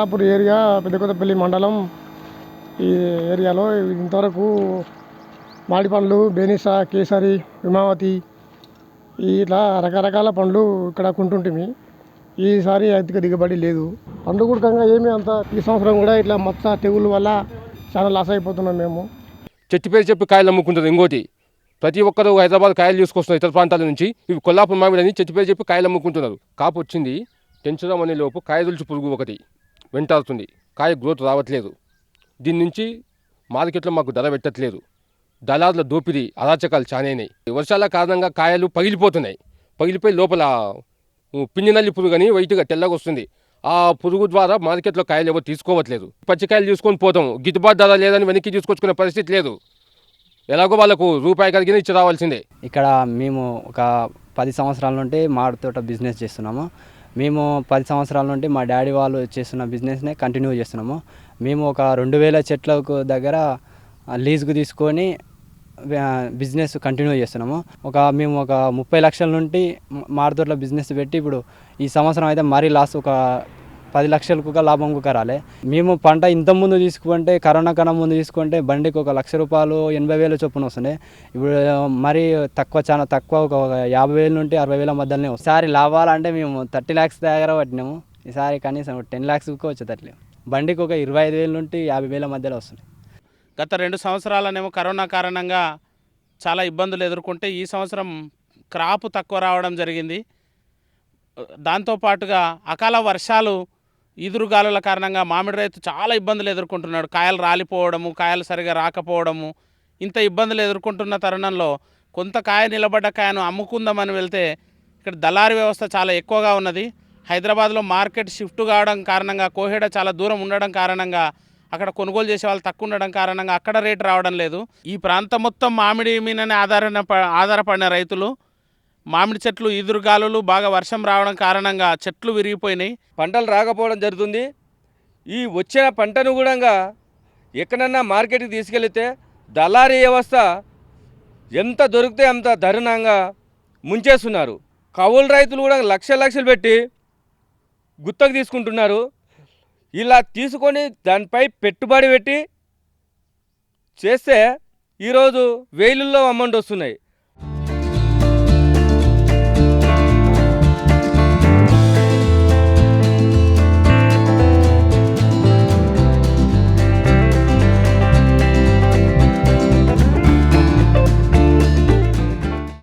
Mallapur area Peddakothapalli మండలం ఈ ఏరియాలో ఇంతవరకు మాడి పండ్లు బేనిసా కేసరి హిమావతి ఇట్లా రకరకాల పండ్లు ఇక్కడ కొంటుంటిమి. ఈసారి అధిక దిగుబడి లేదు. పండ్లు కూడా ఏమీ అంత ఈ సంవత్సరం కూడా ఇట్లా మచ్చ తెగులు వల్ల చాలా లాస్ అయిపోతున్నాం మేము. చెట్టు పేరు చెప్పి కాయలు అమ్ముకుంటుంది ఇంకోటి. ప్రతి ఒక్కరు హైదరాబాద్ కాయలు తీసుకొస్తున్నారు ఇతర ప్రాంతాల నుంచి ఇవి కొల్లాపూర్ మామిడి అని చెట్టు పేరు చెప్పి కాయలు అమ్ముకుంటున్నారు. కాపు వచ్చింది టెన్షన్ అనే లోపు కాయదులుచు పురుగు ఒకటి. వెంటాడుతుంది. కాయ గ్రోత్ రావట్లేదు. దీని నుంచి మార్కెట్లో మాకు ధర పెట్టట్లేదు. దళారుల దోపిడీ అరాచకాలు చానైనాయి వర్షాల కారణంగా కాయలు పగిలిపోతున్నాయి. పగిలిపోయి లోపల పిండినల్లి పిండి నల్లి పురుగు అని వైట్గా తెల్లగా వస్తుంది. ఆ పురుగు ద్వారా మార్కెట్లో కాయలు ఎవరు తీసుకోవట్లేదు. పచ్చికాయలు తీసుకొని పోతాం. గిట్టుబాటు ధర లేదని వెనక్కి తీసుకొచ్చుకునే పరిస్థితి లేదు. ఎలాగో వాళ్ళకు రూపాయి కలిగిన ఇచ్చి రావాల్సిందే. ఇక్కడ మేము ఒక పది సంవత్సరాల నుండి మామిడి తోట బిజినెస్ చేస్తున్నాము. మేము పది సంవత్సరాల నుండి మా డాడీ వాళ్ళు చేస్తున్న బిజినెస్నే కంటిన్యూ చేస్తున్నాము. మేము ఒక రెండు వేల చెట్లకు దగ్గర లీజుకు తీసుకొని బిజినెస్ కంటిన్యూ చేస్తున్నాము. ఒక మేము ఒక ముప్పై లక్షల నుండి మ- బిజినెస్ పెట్టి ఇప్పుడు ఈ సంవత్సరం అయితే మరీ లాస్ ఒక పది లక్షలకు ఒక లాభం ఒక రాలే. మేము పంట ఇంత ముందు తీసుకుంటే కరోనా కన్నా ముందు తీసుకుంటే బండికి ఒక లక్ష రూపాయలు ఎనభై వేల చొప్పున వస్తున్నాయి. ఇప్పుడు మరీ తక్కువ చాలా తక్కువ ఒక యాభై వేల నుండి అరవై వేల మధ్యలోనే ఒకసారి ఈసారి లాభాలంటే మేము థర్టీ ల్యాక్స్ దగ్గర పట్టినాము. ఈసారి కనీసం టెన్ ల్యాక్స్కి వచ్చేటట్లేదు బండికి ఒక ఇరవై ఐదు వేల నుండి యాభై వేల మధ్యలో వస్తున్నాయి. గత రెండు సంవత్సరాలనేమో కరోనా కారణంగా చాలా ఇబ్బందులు ఎదుర్కొంటే ఈ సంవత్సరం క్రాప్ తక్కువ రావడం జరిగింది. దాంతోపాటుగా అకాల వర్షాలు ఈదురుగాలుల కారణంగా మామిడి రైతు చాలా ఇబ్బందులు ఎదుర్కొంటున్నాడు. కాయలు రాలిపోవడము కాయలు సరిగా రాకపోవడము ఇంత ఇబ్బందులు ఎదుర్కొంటున్న తరుణంలో కొంత కాయ నిలబడ్డ కాయను అమ్ముకుందామని వెళ్తే ఇక్కడ దళారీ వ్యవస్థ చాలా ఎక్కువగా ఉన్నది. హైదరాబాద్లో మార్కెట్ షిఫ్ట్ కావడం కారణంగా కోహెడ చాలా దూరం ఉండడం కారణంగా అక్కడ కొనుగోలు చేసే వాళ్ళు తక్కువ ఉండడం కారణంగా అక్కడ రేటు రావడం లేదు. ఈ ప్రాంతం మొత్తం మామిడి మీదనే ఆధారణ ఆధారపడిన రైతులు. మామిడి చెట్లు ఈదురుగాలులు బాగా వర్షం రావడం కారణంగా చెట్లు విరిగిపోయినాయి. పంటలు రాకపోవడం జరుగుతుంది. ఈ వచ్చిన పంటను కూడా ఎక్కడన్నా మార్కెట్కి తీసుకెళ్తే దళారీ వ్యవస్థ ఎంత దొరికితే అంత దారుణంగా ముంచేస్తున్నారు. కౌలు రైతులు కూడా లక్ష లక్షలు పెట్టి గుత్తకు తీసుకుంటున్నారు. ఇలా తీసుకొని దానిపై పెట్టుబడి పెట్టి చేస్తే ఈరోజు వేలుల్లో అమౌంట్ వస్తున్నాయి.